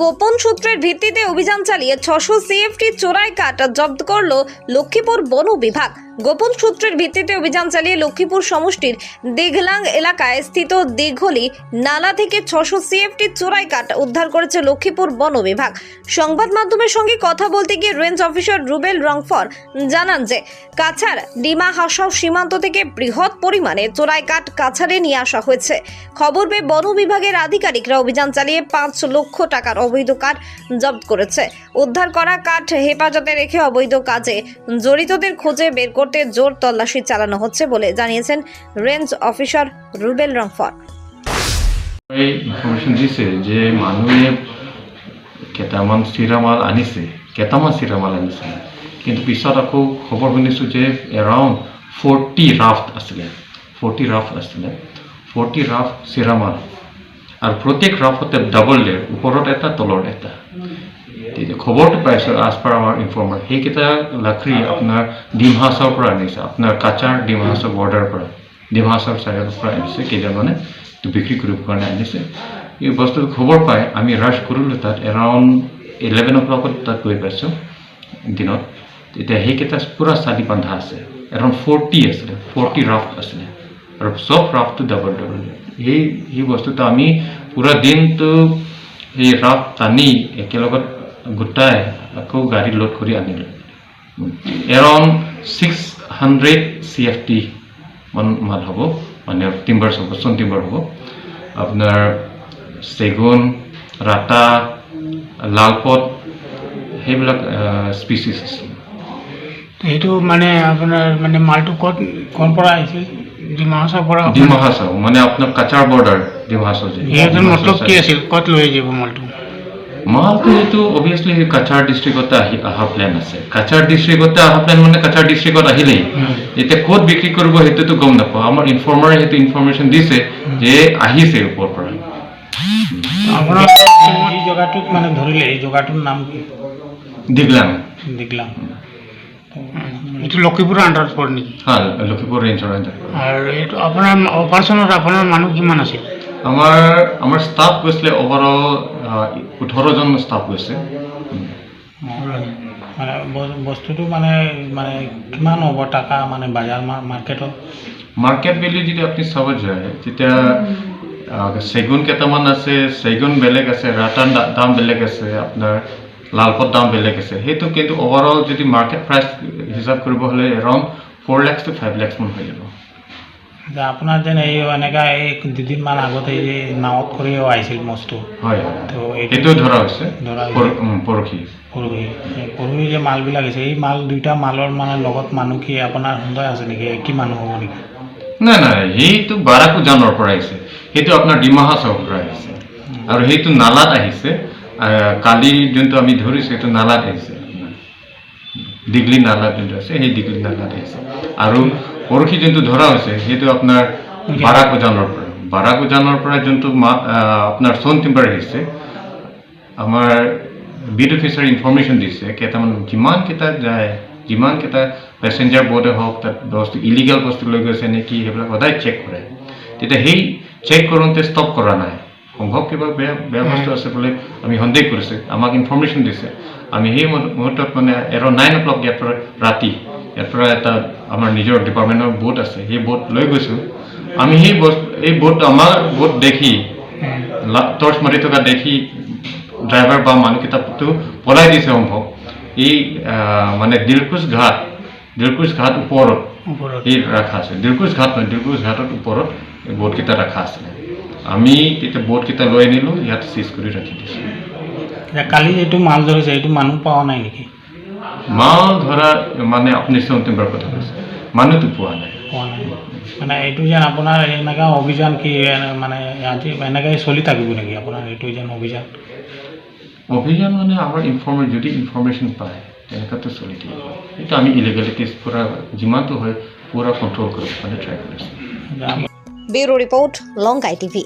গোপন সূত্রের ভিত্তিতে অভিযান চালিয়ে ছশো সিএফটি চোরাই কাঠ জব্দ করল লক্ষ্মীপুর বন বিভাগ। গোপন সূত্রের ভিত্তিতে অভিযান চালিয়ে লক্ষ্মীপুর সমষ্টির দিঘলাং এলাকায় স্থিত দিঘলি নালা থেকে ছশো সিএফটি চোরাই কাঠ উদ্ধার করেছে লক্ষ্মীপুর বন বিভাগ। সংবাদ মাধ্যমের সঙ্গে কথা বলতে গিয়ে রেঞ্জ অফিসার রুবেল রংফর জানান যে, কাছাড় ডিমা হাসাও সীমান্ত থেকে বৃহৎ পরিমাণে চোরাই কাঠ কাছাড়ে নিয়ে আসা হয়েছে। খবর পেয়ে বন বিভাগের আধিকারিকরা অভিযান চালিয়ে পাঁচ লক্ষ টাকার অবৈধ কাঠ জব্দ করেছে। উদ্ধার করা কাঠ হেফাজতে রেখে অবৈধ কাজে জড়িতদের খুঁজে বের করতে জোর তল্লাশি চালানো হচ্ছে বলে জানিয়েছেন রেঞ্জ অফিসার রুবেল রংফর। এই ইনফৰমেশ্যন দিছে যে কেইটামান চিৰামাল আনিছে, কেইটামান চিৰামাল আনিছে। কিন্তু পিছত আকৌ খবৰ শুনিছোঁ যে এৰাউণ্ড ফৰ্টি ৰাফ্ট আছিলে ফৰ্টি ৰাফ্ট আছিলে ফৰ্টি ৰাফ্ট চিৰামাল। আৰু প্ৰত্যেক ৰাফ্টতে ডাবল লেয়াৰ ওপৰত এটা তলত এটা। তেতিয়া খবৰটো পাইছোঁ আজ পাৰ আমাৰ ইনফৰ্মাৰ সেইকেইটা লাকৰি আপোনাৰ ডিমহাছৰ পৰা আনিছে আপোনাৰ কাছাৰ ডিমহাছৰ বৰ্ডাৰ পৰা ডিমহাছৰ চাইডৰ পৰা আনিছে কেইজনমানে বিক্ৰী কৰিবৰ কাৰণে আনিছে। এই বস্তুটো খবৰ পাই আমি ৰাছ কৰিলোঁ তাত এৰাউণ্ড ইলেভেন অ' ক্লকত তাত গৈ পাইছোঁ দিনত। তেতিয়া সেইকেইটা পূৰা চালি বান্ধা আছে এৰাউণ্ড ফৰ্টি আছিলে ফৰ্টি ৰাফ্ট আছিলে আৰু চব ৰাফ্টটো ডাবল ডাবল সেই সেই বস্তুটো আমি পূৰা দিনটো সেই ৰাফ টানি একেলগত গোটাই আকৌ গাড়ী লোড কৰি আনিলোঁ around six hundred C F T মান মাল হ'ব মানে টিম্বাৰ্ছ হ'ব চন টিম্বাৰ হ'ব আপোনাৰ চেগুন ৰাটা লালপত সেইবিলাক স্পিচিছ আছে সেইটো মানে আপোনাৰ মানে মালটো ক'ত ক'ৰ পৰা আহিছিল ডিমা পৰা ডিমা মানে আপোনাৰ কাছাৰ বৰ্ডাৰ ডিমা হাছাও যে মতলব কি আছিল ক'ত লৈ যাব মালটো। মালটো এইটো অভিয়াছলি কাছাৰ ডিষ্ট্ৰিক্টতে আহি অহা প্লেন আছে। কাছাৰ ডিষ্ট্ৰিক্টতে অহা প্লেন মানে কাছাৰ ডিষ্ট্ৰিক্টত আহিলেই। এতিয়া ক'ত বিক্ৰী কৰিব সেইটোতো গম নাপাওঁ। আমাৰ ইনফৰ্মাৰে সেইটো ইনফৰ্মেশ্যন দিছে যে আহিছে ওপৰৰ পৰা। আপোনাৰ এই জেগাটোত মানে ধৰিলে এই জেগাটোৰ নাম কি? দিগলাং দিগলাম। এইটো লক্ষীপুৰৰ আণ্ডাৰত পৰে নেকি হা লখিমপুৰ ৰেঞ্জৰ আণ্ডাৰ আৰু এইটো আপোনাৰ অপাৰেশ্যনত আপোনাৰ মানুহ কিমান আছিল? আমাৰ আমাৰ ষ্টাফ গৈছিলে অভাৰঅল ওঠৰজন ষ্টাফ গৈছে। মানে বস্তুটো মানে মানে কিমান হ'ব টকা মানে বজাৰ মাৰ্কেটত? মাৰ্কেট ভেলিউ যদি আপুনি চাব যায় তেতিয়া চেগুন কেইটামান আছে চেগুন বেলেগ আছে ৰাটান দা- দাম বেলেগ আছে আপোনাৰ লালপত দাম বেলেগ আছে। সেইটো কিন্তু অভাৰঅল যদি মাৰ্কেট প্ৰাইচ হিচাপ কৰিব হ'লে around four lakhs two five লেক্সমান হৈ যাব। যে আপোনাৰ যেন এই এনেকা এই দুদিনমান আগতে এই নাৱত কৰিও আহিছিল মস্তু হয়। এইটো ধৰা হৈছে। পৰহি। পৰহি। পৰহি যে মালবিলাক আছে এই মাল দুইটা মালৰ মানে লগত মানুহ কি আপোনাৰ সন্দেহ আছে নেকি? কি মানুহ হ'ব নেকি? নাই নাই সেইটো বাৰাকুজানৰ পৰা আহিছে। সেইটো আপোনাৰ ডিমাহাছৰ পৰা আহিছে। আৰু সেইটো নালাত আহিছে। আহ, কালি যোনটো আমি ধৰিছোঁ, সেইটো নালাত আহিছে দীঘলী নালা যোনটো আছে, সেই দীঘলী নালাত আহিছে আৰু পৰহি যোনটো ধৰা হৈছে, সেইটো আপোনাৰ বাৰাকুজানৰ পৰা। বাৰাকুজানৰ পৰা যোনটো মা আপোনাৰ চোন টিম্বাৰ আহিছে, আমাৰ বিড অফিচাৰ ইনফৰ্মেশ্যন দিছে, কেইটামান যিমানকেইটা যায় যিমানকেইটা পেচেঞ্জাৰ বৰ্ডে হওক, তাত বস্তু, ইলিগেল বস্তু লৈ গৈছে নে কি, সেইবিলাক সদায় চেক কৰে। তেতিয়া সেই চেক কৰোঁতে ষ্টপ কৰা নাই। সম্ভৱ কিবা বেয়া বেয়া বস্তু আছে বুলি আমি সন্দেহ কৰিছে আমাক ইনফৰ্মেশ্যন দিছে। আমি সেই মুহূৰ্ত- মুহূৰ্তত মানে এৰাউণ্ড নাইন অ' ক্লক ইয়াৰ পৰা ৰাতি ইয়াৰ পৰা এটা আমাৰ নিজৰ ডিপাৰ্টমেণ্টৰ বোট আছে সেই বোট লৈ গৈছোঁ। আমি সেই বস্তু এই বোট আমাৰ বোট দেখি টৰ্চ মাৰি থকা দেখি ড্ৰাইভাৰ বা মানুহকেইটাটো পলাই দিছে সম্ভৱ। এই মানে দিলকুচ ঘাট দিলকুচ ঘাট ওপৰত এই ৰখা আছে। দিলকুচ ঘাট নহয় দিলকুচ ঘাটৰ ওপৰত এই বোটকেইটা ৰখা আছিলে। আমি তেতিয়া বোটকেইটা লৈ আনিলোঁ ইয়াত চিজ কৰি ৰাখি দিছোঁ। কালি যিটো মাল ধৰিছে এইটো মানুহ পোৱা নাই নেকি? মাল ধৰা মানে আপুনি চৌটিম্বাৰ কথা কৈছে। মানুহটো পোৱা নাই। পোৱা নাই। মানে এইটো যেন আপোনাৰ এনেকুৱা অভিযান কি মানে আজি এনেকৈ চলি থাকিব নেকি আপোনাৰ এইটো যেন অভিযান? অভিযান মানে আমাৰ ইনফৰ্মে যদি ইনফৰ্মেশ্যন পায় তেনেকুৱাতো চলি থাকিব সেইটো আমি ইলিগেলিটিজ পূৰা যিমানটো হয় পূৰা কণ্ট্ৰল কৰিব কাৰণে ট্ৰাই কৰিছোঁ আমি ব্যুৰো ৰিপোৰ্ট লঙ্কাই টিভি